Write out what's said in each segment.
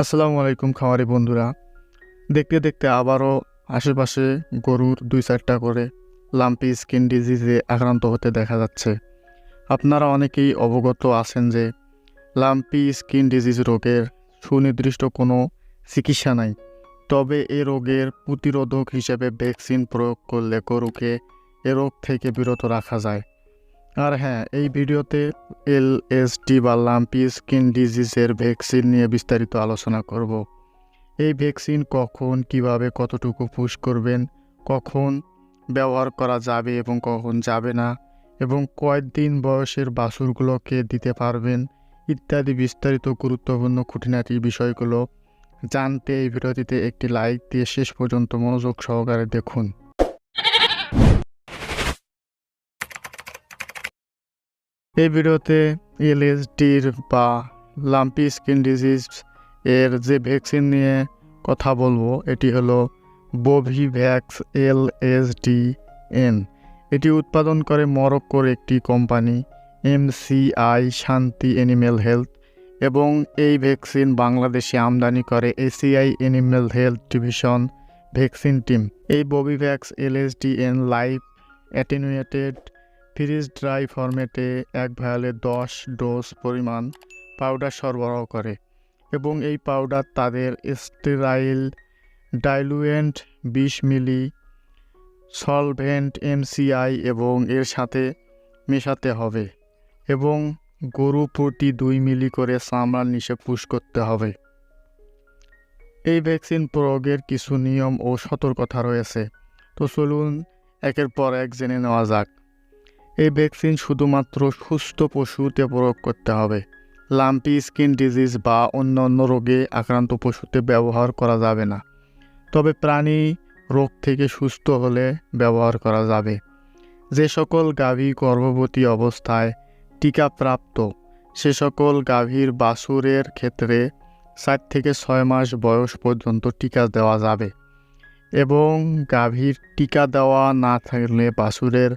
আসসালামু আলাইকুম খামারি বন্ধুরা। দেখতে দেখতে আবারও আশেপাশে গরুর দুই চারটা করে লাম্পি স্কিন ডিজিজে আক্রান্ত হতে দেখা যাচ্ছে। আপনারা অনেকেই অবগত আছেন যে লাম্পি স্কিন ডিজিজ রোগের সুনির্দিষ্ট কোনো চিকিৎসা নাই। তবে এ রোগের প্রতিরোধক হিসেবে ভ্যাকসিন প্রয়োগ করলে গরুকে এ রোগ থেকে বিরত রাখা যায়। আর হ্যাঁ এই ভিডিওতে এল এলএসডি বা লাম্পি স্কিন ডিজিজের ভ্যাকসিন নিয়ে বিস্তারিত আলোচনা করব। এই ভ্যাকসিন কখন, কীভাবে, কতটুকু পুশ করবেন, কখন ব্যবহার করা যাবে এবং কখন যাবে না, এবং কয়েকদিন বয়সের বাছুরগুলোকে দিতে পারবেন ইত্যাদি বিস্তারিত গুরুত্বপূর্ণ খুঁটিনাটি বিষয়গুলো জানতে এই ভিডিওটিতে একটি লাইক দিয়ে শেষ পর্যন্ত মনোযোগ সহকারে দেখুন। এই ভিডিওতে এলএসডির বা লাম্পি স্কিন ডিজিজ এর যে ভ্যাকসিন নিয়ে কথা বলব, এটি হলো Bovivax L S D N এটি উৎপাদন করে মরক্কোর একটি কোম্পানি, এমসিআই শান্তি অ্যানিম্যাল হেলথ, এবং এই ভ্যাকসিন বাংলাদেশে আমদানি করে ACI animal health division vaccine team. এই Bovivax LSDN live attenuated freeze dry ফরম্যাটে এক ভায়ালে দশ ডোজ পরিমাণ পাউডার সরবরাহ করে এবং এই পাউডার তাদের স্টেরাইল ডাইলুয়েন্ট বিশ মিলি সলভেন্ট এমসিআই এবং এর সাথে মেশাতে হবে এবং গরু প্রতি দুই মিলি করে চামড়ার নিচে পুশ করতে হবে। এই ভ্যাকসিন প্রয়োগের কিছু নিয়ম ও সতর্কতা রয়েছে। তো চলুন একের পর এক জেনে নেওয়া যাক। এই ভ্যাকসিন শুধুমাত্র সুস্থ পশুতে প্রয়োগ করতে হবে। লাম্পি স্কিন ডিজিজ বা অন্যান্য রোগে আক্রান্ত পশুতে ব্যবহার করা যাবে না। তবে প্রাণী রোগ থেকে সুস্থ হলে ব্যবহার করা যাবে। যে সকল গাভী গর্ভবতী অবস্থায় টিকাপ্রাপ্ত সে সকল গাভীর বাছুরের ক্ষেত্রে চার থেকে ছয় মাস বয়স পর্যন্ত টিকা দেওয়া যাবে এবং গাভীর টিকা দেওয়া না থাকলে বাছুরের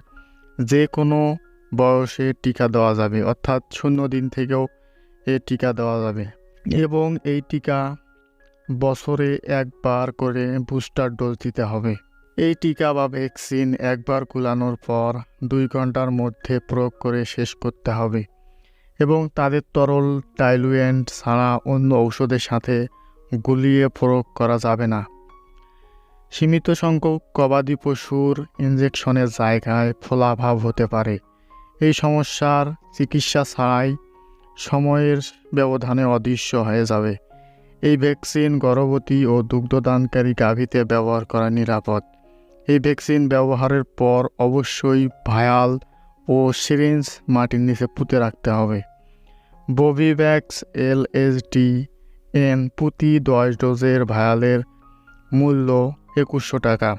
যে কোনো বয়সে টিকা দেওয়া যাবে, অর্থাৎ শূন্য দিন থেকেও এ টিকা দেওয়া যাবে। এবং এই টিকা বছরে একবার করে বুস্টার ডোজ দিতে হবে। এই টিকা বা ভ্যাকসিন একবার কুলানোর পর দুই ঘণ্টার মধ্যে প্রয়োগ করে শেষ করতে হবে। এবং তাদের তরল ডাইলুয়েন্ট ছাড়া অন্য ঔষধের সাথে গুলিয়ে প্রয়োগ করা যাবে না। সীমিত সংখ্যক গবাদি পশুর ইনজেকশনের জায়গায় ফোলাভাব হতে পারে। এই সমস্যার চিকিৎসা ছাড়াই সময়ের ব্যবধানে অদৃশ্য হয়ে যাবে। এই ভ্যাকসিন গর্ভবতী ও দুগ্ধদানকারী গাভীতে ব্যবহার করা নিরাপদ। এই ভ্যাকসিন ব্যবহারের পর অবশ্যই ভায়াল ও সিরিঞ্জ মাটির নিচে পুঁতে রাখতে হবে। Bovivax L S D N প্রতি দশ ডোজের ভায়ালের মূল্য একুশশো টাকা।